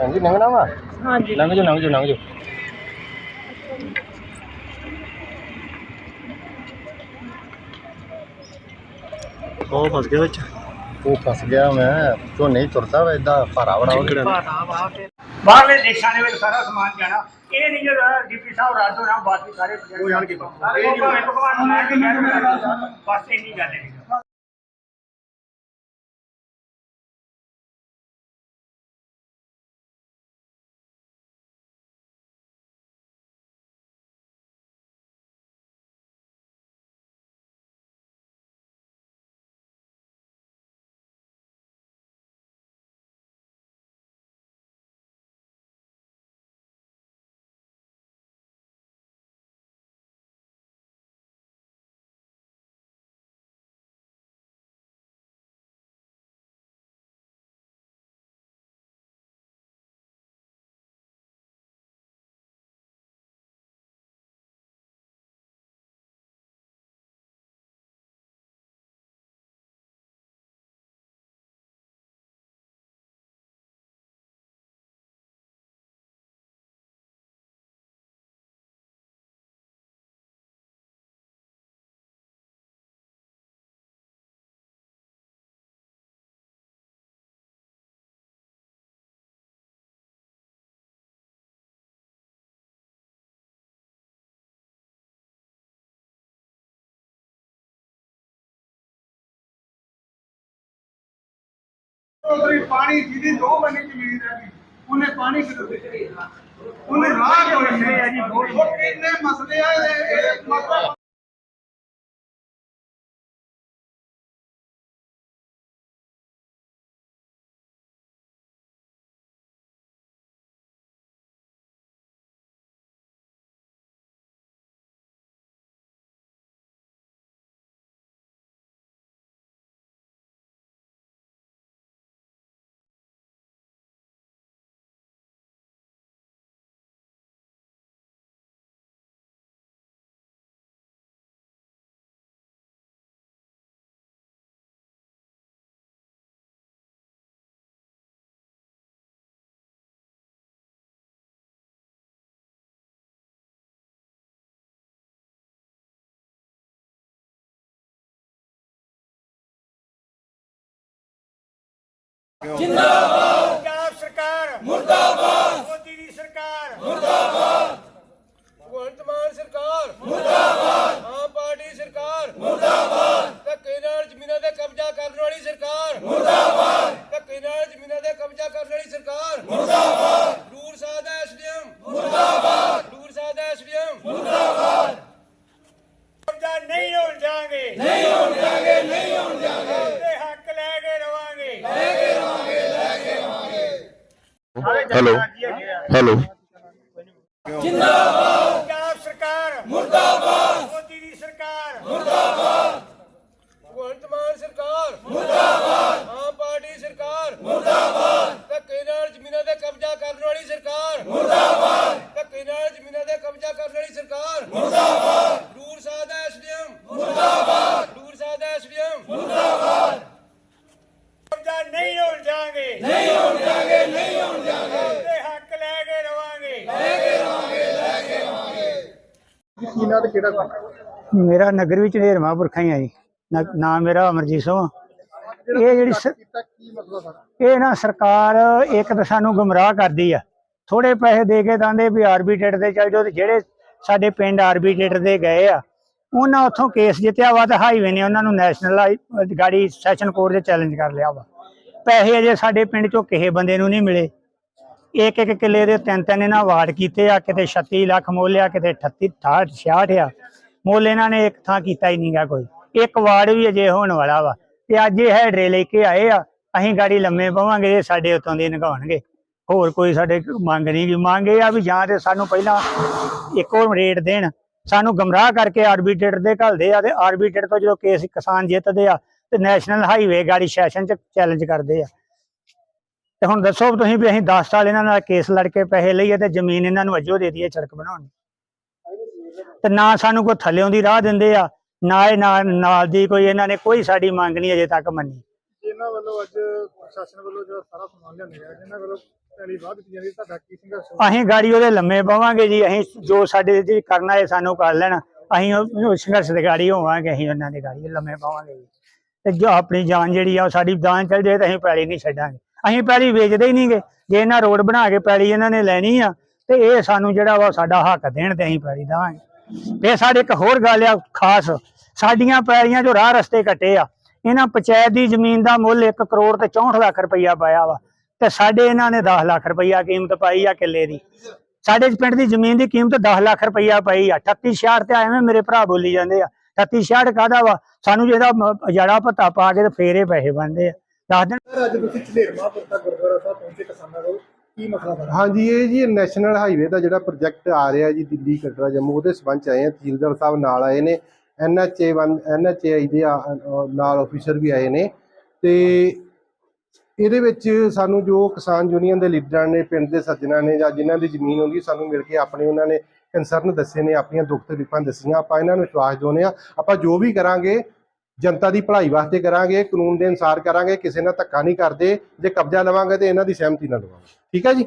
ਹਾਂਜੀ ਲੰਘਣਾ ਵਾ ਹਾਂਜੀ ਲੰਘ ਜਾਓ ਲੰਘ ਜਾਓ ਲੰਘ ਜਾਓ ਉਹ ਫਸ ਗਿਆ ਵਿੱਚ। ਉਹ ਫਸ ਗਿਆ ਮੈਂ ਝੋਨੇ ਹੀ ਤੁਰਦਾ ਵਾ ਇਦਾਂ ਭਾਰਾ ਬੜਾ ਹੋ ਗਿਆ। ਬਾਹਰਲੇ ਦੇਸ਼ਾਂ ਦੇ ਵਿੱਚ ਸਾਰਾ ਸਮਾਨ ਜਾਣਾ। ਇਹ ਨਹੀਂ ਜਿਹੜਾ ਡੀਪੀ ਸਾਹਿਬ ਰਾਜੋ ਨਾਲ ਬਾਕੀ ਸਾਰੇ ਉਹ ਜਾਣ ਕੇ ਭਗਵਾਨ ਨੂੰ ਕਿ ਮੈਂ ਬਸ ਇੰਨੀ ਗੱਲ ਹੈ। ਉਧਰ ਪਾਣੀ ਜਿਹਦੀ ਦੋ ਬੰਨੇ ਜ਼ਮੀਨ ਰਹਿ ਉਹਨੇ ਪਾਣੀ ਕਿੱਥੋਂ ਦੇ ਉਹਨੇ ਰਾਹ ਕੋਈ ਨਹੀਂ ਹੈ ਜੀ ਉਹ ਕਿੰਨੇ ਮਸਲੇ ਆ ਇਹ ਇਹ ਮਸਲਾ ਪੰਜਾਬ ਸਰਕਾਰ ਮੁਰਦਾਬਾਦ ਮੋਦੀ ਦੀ ਸਰਕਾਰ ਮੁਰਦਾਬਾਦ ਭਗਵੰਤ ਮਾਨ ਸਰਕਾਰ ਮੁਰਦਾਬਾਦ ਆਮ ਪਾਰਟੀ ਸਰਕਾਰ ਮੁਰਦਾਬਾਦ ਧੱਕੇ ਨਾਲ ਜ਼ਮੀਨਾਂ ਤੇ ਕਬਜ਼ਾ ਕਰਨ ਵਾਲੀ ਸਰਕਾਰ ਮੁਰਦਾਬਾਦ ਧੱਕੇ ਨਾਲ ਜ਼ਮੀਨਾਂ ਤੇ ਕਬਜ਼ਾ ਕਰਨ ਵਾਲੀ ਸਰਕਾਰ ਮੁਰਦਾਬਾਦ ਦੂਰ ਸਾਹਿਬ ਦਾ ਐਸਡੀਐਮ ਮੁਰਦਾਬਾਦ ਦੂਰ ਸਾਹਿਬ ਦਾ ਐਸਡੀਐਮ ਮੁਰਦਾਬਾਦ ਕਬਜ਼ਾ ਨਹੀਂ ਹੋਣ ਜਾਾਂਗੇ ਨਹੀਂ ਹੋਣ ਜਾਾਂਗੇ ਨਹੀਂ ਹੋਣ ਜਾਾਂਗੇ ਹੱਕ ਲੈ ਕੇ ਰਵਾਂਗੇ ਹੈਲੋ ਹੈਲੋ ਪੰਜਾਬ ਸਰਕਾਰ! ਮੁਰਦਾਬਾਦ! ਮੋਦੀ ਦੀ ਸਰਕਾਰ! ਮੁਰਦਾਬਾਦ! ਭਗਵੰਤ ਮਾਨ ਸਰਕਾਰ! ਮੁਰਦਾਬਾਦ! ਆਮ ਪਾਰਟੀ ਸਰਕਾਰ! ਮੁਰਦਾਬਾਦ! ਧੱਕੇ ਨਾਲ ਜ਼ਮੀਨਾਂ ਤੇ ਕਬਜ਼ਾ ਕਰਨ ਵਾਲੀ ਸਰਕਾਰ ਮੁਰਦਾਬਾਦ ਧੱਕੇ ਨਾਲ ਜ਼ਮੀਨਾਂ ਤੇ ਕਬਜ਼ਾ ਕਰਨ ਵਾਲੀ ਸਰਕਾਰ ਮੁਰਦਾਬਾਦ ਦੂਰ ਸਾਹਿਬ ਦਾ ਐਸਡੀਐਮ ਮੁਰਦਾਬਾਦ ਦੂਰ ਸਾਹਿਬ ਦਾ ਐਸਡੀਐਮ ਮੁਰਦਾਬਾਦ ਕਬਜ਼ਾ ਨਹੀਂ ਹੋਣ ਜਾਾਂਗੇ ਨਹੀਂ ਹੋਣ ਜਾਾਂਗੇ ਨਹੀਂ ਹੋਣ ਜਾਾਂਗੇ ਹੱਕ ਲੈ ਕੇ ਰਵਾਂਗੇ ਕੀ ਨਾਲ ਕਿਹੜਾ ਕੰਮ ਮੇਰਾ ਨਗਰ ਵਿੱਚ ਨੇਰਮਾ ਪੁਰਖਾਂ ਹੀ ਆ ਜੀ। ਨ- ਨਾਮ ਮੇਰਾ ਅਮਰਜੀਤ ਸਿੰਘ ਆ। ਇਹ ਜਿਹੜੀ ਸ- ਕੀਤਾ ਕੀ ਮਤਲਬ ਸਾਰਾ ਇਹ ਨਾ ਸਰਕਾਰ ਇੱਕ ਤਾਂ ਸਾਨੂੰ ਗੁੰਮਰਾਹ ਕਰਦੀ ਆ। ਥੋੜੇ ਪੈਸੇ ਦੇ ਕੇ ਕਹਿੰਦੇ ਵੀ ਆਰਬੀਟ੍ਰੇਟ ਤੇ ਚੱਲ ਜਾਓ ਤੇ ਜਿਹੜੇ ਸਾਡੇ ਪਿੰਡ ਆਰਬੀਟ੍ਰੇਟ ਦੇ ਗਏ ਆ ਉਹਨਾਂ ਉੱਥੋਂ ਕੇਸ ਜਿੱਤਿਆ ਵਾ ਤੇ ਹਾਈਵੇ ਨੇ ਉਹਨਾਂ ਨੂੰ ਨੈਸ਼ਨਲ ਗਾੜੀ ਸੈਸ਼ਨ ਕੋਰਟ ਦੇ ਚੈਲੰਜ ਕਰ ਲਿਆ ਵਾ। ਪੈਸੇ ਅਜੇ ਸਾਡੇ ਪਿੰਡ ਚੋਂ ਕਿਸੇ ਬੰਦੇ ਨੂੰ ਨਹੀਂ ਮਿਲੇ। ਇੱਕ ਇੱਕ ਕਿੱਲੇ ਦੇ ਤਿੰਨ ਤਿੰਨ ਇਹਨਾਂ ਵਾਰਡ ਕੀਤੇ ਆ, ਕਿਤੇ 36 ਲੱਖ ਮੁੱਲ ਆ, ਕਿਤੇ 38 68 66 ਆ। ਮੁੱਲ ਇਹਨਾਂ ਨੇ ਇੱਕ ਥਾਂ ਕੀਤਾ ਹੀ ਨਹੀਂਗਾ ਕੋਈ। ਇੱਕ ਵਾਰਡ ਵੀ ਅਜੇ ਹੋਣ ਵਾਲਾ ਵਾ ਤੇ ਅੱਜ ਇਹ ਹੈਡਰੇ ਲੈ ਕੇ ਆਏ ਆ, ਅਸੀਂ ਗਾੜੀ ਲੰਮੇ ਪਵਾਂਗੇ ਇਹ ਸਾਡੇ ਉਤੋਂ ਦੀ ਨਗਾਉਣਗੇ। ਹੋਰ ਕੋਈ ਸਾਡੇ ਮੰਗ ਨਹੀਂ ਗੀ। ਮੰਗ ਇਹ ਆ ਵੀ ਜਾਂ ਤੇ ਸਾਨੂੰ ਪਹਿਲਾਂ ਇੱਕੋ ਰੇਟ ਦੇਣ। ਸਾਨੂੰ ਗਮਰਾਹ ਕਰਕੇ ਆਰਬੀਟਰੇਟਰ ਦੇ ਘੱਲਦੇ ਆ ਤੇ ਆਰਬੀਟਰੇਟਰ ਤੋਂ ਜਦੋਂ ਕੇਸ ਕਿਸਾਨ ਜਿੱਤਦੇ ਆ ਤੇ ਨੈਸ਼ਨਲ ਹਾਈਵੇ ਗਾੜੀ ਸੈਸ਼ਨ ਚ ਚੈਲੰਜ ਕਰਦੇ ਆ। ਤੇ ਹੁਣ ਦੱਸੋ ਤੁਸੀਂ ਵੀ ਅਸੀਂ 10 ਸਾਲ ਇਹਨਾਂ ਨਾਲ ਕੇਸ ਲੜ ਕੇ ਪੈਸੇ ਲਈਏ ਤੇ ਜ਼ਮੀਨ ਇਹਨਾਂ ਨੂੰ ਅਜੋ ਦੇ ਦਈਏ ਸੜਕ ਬਣਾਉਣ। ਤੇ ਨਾ ਸਾਨੂੰ ਕੋਈ ਥੱਲਿਓਂ ਦੀ ਰਾਹ ਦਿੰਦੇ ਆ ਨਾ ਇਹ ਨਾਲ ਦੀ ਕੋਈ ਇਹਨਾਂ ਨੇ ਕੋਈ ਸਾਡੀ ਮੰਗ ਨਹੀਂ ਅਜੇ ਤੱਕ ਮੰਨੀ ਜਿਨ੍ਹਾਂ ਵੱਲੋਂ ਅੱਜ ਪ੍ਰਸ਼ਾਸਨ ਵੱਲੋਂ ਜਿਹੜਾ ਸਾਰਾ ਸਮਾਨ ਲਿਆਂਦਾ ਗਿਆ ਜਿਨ੍ਹਾਂ ਵੱਲੋਂ? ਅਸੀਂ ਗਾੜੀ ਉਹਦੇ ਲੰਮੇ ਪਵਾਂਗੇ ਜੀ ਅਸੀਂ ਜੋ ਸਾਡੇ ਜੀ ਕਰਨਾ ਹੈ ਸਾਨੂੰ ਕਰ ਲੈਣ ਅਸੀਂ ਉਹ ਸੰਘਰਸ਼ ਦੇ ਗਾੜੀ ਹੋਵਾਂਗੇ ਅਸੀਂ ਉਹਨਾਂ ਦੇ ਗਾੜੀ ਲੰਮੇ ਪਵਾਂਗੇ ਜੀ ਤੇ ਜੋ ਆਪਣੀ ਜਾਨ ਜਿਹੜੀ ਆ ਸਾਡੀ ਜਾਨ ਚੱਲ ਜਾਏ ਤਾਂ ਅਸੀਂ ਪੈਲੀ ਨਹੀਂ ਛੱਡਾਂਗੇ ਅਸੀਂ ਪੈਲੀ ਵੇਚਦੇ ਹੀ ਨਹੀਂਗੇ। ਜੇ ਇਹਨਾਂ ਰੋਡ ਬਣਾ ਕੇ ਪੈਲੀ ਇਹਨਾਂ ਨੇ ਲੈਣੀ ਆ, ਤੇ ਇਹ ਸਾਨੂੰ ਜਿਹੜਾ ਵਾ ਸਾਡਾ ਹੱਕ ਦੇਣ ਤੇ ਅਸੀਂ ਪੈਲੀ ਦੇਵਾਂਗੇ। ਤੇ ਸਾਡੇ ਇੱਕ ਹੋਰ ਗੱਲ ਆ ਖਾਸ, ਸਾਡੀਆਂ ਪੈਲੀਆਂ ਜੋ ਰਾਹ ਰਸਤੇ ਕੱਟੇ ਆ। ਇਹਨਾਂ ਪੰਚਾਇਤ ਦੀ ਜ਼ਮੀਨ ਦਾ ਮੁੱਲ 1 ਕਰੋੜ ਤੇ 64 ਲੱਖ ਰੁਪਈਆ ਪਾਇਆ ਵਾ, ਤੇ ਸਾਡੇ ਇਹਨਾਂ ਨੇ 10 ਲੱਖ ਰੁਪਈਆ ਕੀਮਤ ਪਾਈ ਆ ਕਿੱਲੇ ਦੀ। ਸਾਡੇ ਪਿੰਡ ਦੀ ਜ਼ਮੀਨ ਦੀ ਕੀਮਤ 10 ਲੱਖ ਰੁਪਈਆ ਪਾਈ ਆ। 38 66 ਤੇ ਐਵੇਂ ਮੇਰੇ ਭਰਾ ਬੋਲੀ ਜਾਂਦੇ ਆ। 38 66 ਕਾਹਦਾ ਵਾ? ਸਾਨੂੰ ਜਿਹਦਾ ਜੜਾ ਪੱਤਾ ਪਾ ਕੇ ਤੇ ਫੇਰੇ ਪੈਸੇ ਬਣਦੇ ਆ। ਦੱਸ ਦਿਨ ਸਰ ਅੱਜ ਤੁਸੀਂ ਝਲੇਰਮਾ ਪੁੱਤਾ ਗੁਰਦੁਆਰਾ ਸਾਹਿਬ ਪਹੁੰਚੇ ਕਿਸਾਨਾਂ ਕੋਲ। ਕੀ ਮਸਲਾ ਬਣਾ ਹਾਂਜੀ ਇਹ ਜੀ ਨੈਸ਼ਨਲ ਹਾਈਵੇ ਦਾ ਜਿਹੜਾ ਪ੍ਰੋਜੈਕਟ ਆ ਰਿਹਾ ਜੀ ਦਿੱਲੀ ਕਟਰਾ ਜੰਮੂ ਉਹਦੇ ਸਬੰਧ ਚ ਆਏ ਆ ਤਹਿਸੀਲਦਾਰ ਸਾਹਿਬ ਨਾਲ ਆਏ ਨੇ। ਐਨਐਚਏ 1 ਐਨਐਚਏ ਦੇ ਨਾਲ ਆਫੀਸਰ ਵੀ ਆਏ ਨੇ। ਤੇ ਇਹਦੇ ਵਿੱਚ ਸਾਨੂੰ ਜੋ ਕਿਸਾਨ ਯੂਨੀਅਨ ਦੇ ਲੀਡਰਾਂ ਨੇ ਪਿੰਡ ਦੇ ਸੱਜਣਾ ਨੇ ਜਾਂ ਜਿਨ੍ਹਾਂ ਦੀ ਜ਼ਮੀਨ ਹੁੰਦੀ ਸਾਨੂੰ ਮਿਲ ਕੇ ਆਪਣੇ ਉਹਨਾਂ ਨੇ ਕੰਸਰਨ ਦੱਸੇ ਨੇ ਆਪਣੀਆਂ ਦੁੱਖ ਤਕਲੀਫਾਂ ਦੱਸੀਆਂ। ਆਪਾਂ ਇਹਨਾਂ ਨੂੰ ਵਿਸ਼ਵਾਸ ਦਿਵਾਉਂਦੇ ਆ ਆਪਾਂ ਜੋ ਵੀ ਕਰਾਂਗੇ ਜਨਤਾ ਦੀ ਭਲਾਈ ਵਾਸਤੇ ਕਰਾਂਗੇ, ਕਾਨੂੰਨ ਦੇ ਅਨੁਸਾਰ ਕਰਾਂਗੇ, ਕਿਸੇ ਨਾਲ ਧੱਕਾ ਨਹੀਂ ਕਰਦੇ, ਜੇ ਕਬਜ਼ਾ ਲਵਾਂਗੇ ਤੇ ਇਹਨਾਂ ਦੀ ਸਹਿਮਤੀ ਨਾਲ ਲਵਾਂਗੇ। ਠੀਕ ਹੈ ਜੀ?